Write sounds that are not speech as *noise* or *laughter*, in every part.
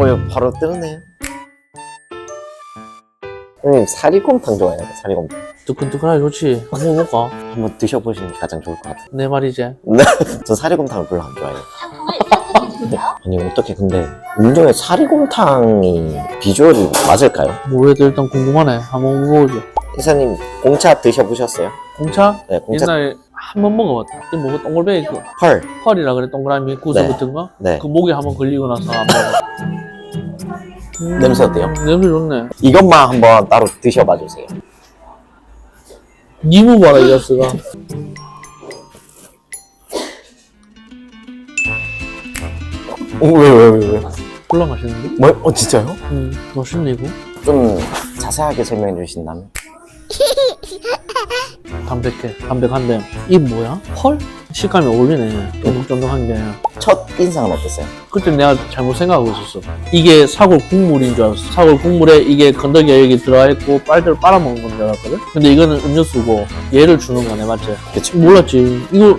어, 이거 바로 뜨네. 형님, 사리곰탕 좋아해요, 사리곰탕. 뜨끈뜨끈하게 좋지. 한번 먹어볼까? 한번 드셔보시는 게 가장 좋을 것 같아요. 내 말이지. 네. *laughs* 전 사리곰탕을 별로 안 좋아해요. 아니, 어떻게, 근데, 운동에 사리곰탕이 비주얼이 맞을까요? 모르겠다. 일단 궁금하네. 한번 먹어보자. 이사님, 공차 드셔보셨어요? 공차? 네, 공차 옛날에 한 번 먹어봤다. 그 뭐가 동글뱅이 그 펄. 펄이라 그래 동그라미 구석 네. 같은 거? 네. 그 목에 한 번 걸리고 나서 안 먹어. 음, 냄새 어때요? 냄새 좋네. 이것만 한번 따로 드셔봐 주세요. 니무 봐라 이 자스가. 어, 왜, 왜, 왜, 왜? 콜라 맛있는데? 뭐, 어, 진짜요? 음, 맛있네 이거. 좀 자세하게 설명해 주신다면? 담백해. 담백한데. 이 뭐야? 펄? 식감이 어울리네. 쫀득쫀득한 게. 첫 인상은 어땠어요? 그때 내가 잘못 생각하고 있었어. 이게 사골 국물인 줄 알았어. 사골 국물에 이게 건더기가 여기 들어가 있고 빨대로 빨아먹는 건 줄 알았거든? 근데 이거는 음료수고 얘를 주는 거네, 맞지? 그쵸. 몰랐지. 이거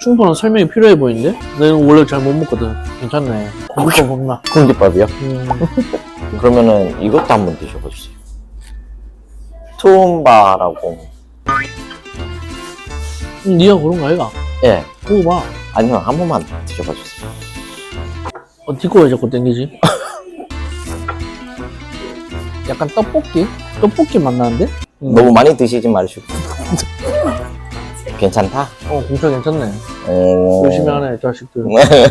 충분한 설명이 필요해 보이는데? 내가 원래 잘 못 먹거든. 괜찮네. 고기가 먹나? 공깃밥이요? 음, *laughs* 그러면은 이것도 한번 드셔봐 주세요. 투움바라고. 음, 니가 그런 거 아이가? 예. 먹어봐. 아니요, 한 번만 드셔봐 주세요. 어, 니꺼 왜 자꾸 땡기지? *laughs* 약간 떡볶이? 떡볶이 맛 나는데? 음. 너무 많이 드시지 마시고. *laughs* 괜찮다? 어, 공차 괜찮네. 어... 열심히 하네, 자식들.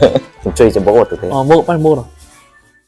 *laughs* 저 이제 먹어도 돼 요? 어, 먹어, 빨리 먹어라.